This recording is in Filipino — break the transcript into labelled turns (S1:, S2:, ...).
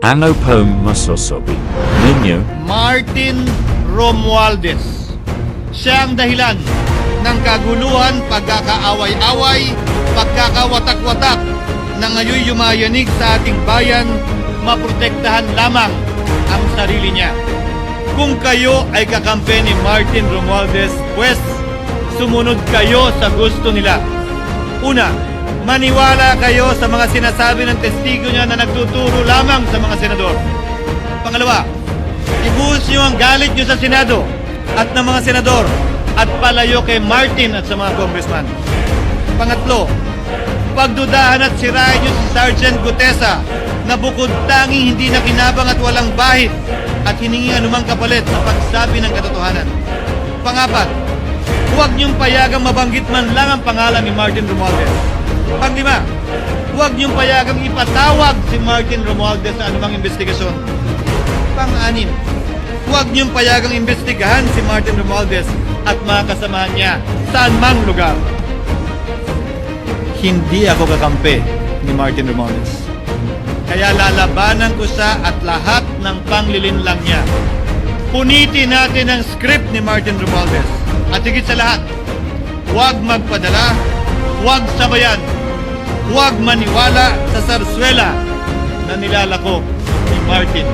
S1: Ano po masasabi ninyo?
S2: Martin Romualdez. Siya ang dahilan ng kaguluhan, pagkakaaway-away, pagkakawatak-watak na ngayon yumayanig sa ating bayan, maprotektahan lamang ang sarili niya. Kung kayo ay kakampi ni Martin Romualdez, pues sumunod kayo sa gusto nila. Una, maniwala kayo sa mga sinasabi ng testigo niya na nagtuturo lamang sa mga senador. Pangalawa, ibuhos niyo ang galit niyo sa Senado at ng mga senador at palayo kay Martin at sa mga congressman. Pangatlo, pagdudahan at sirain niyo si Sergeant Gutesa na bukod tanging hindi nakinabang at walang bahid at hiningi anumang kapalit sa pagsabi ng katotohanan. Pangapat, huwag niyong payagang mabanggit man lang ang pangalan ni Martin Romualdez. Panglima, huwag niyong payagang ipatawag si Martin Romualdez sa anumang investigasyon. Pang-anim, huwag niyong payagang imbestigahan si Martin Romualdez at mga kasamahan niya saan mang lugar. Hindi ako kakampi ni Martin Romualdez. Kaya lalabanan ko sa at lahat ng panglilinlang niya. Punitin natin ang script ni Martin Romualdez. At higit sa lahat, huwag magpadala, huwag sabayan, huwag maniwala sa sarswela na nilalako ni Martin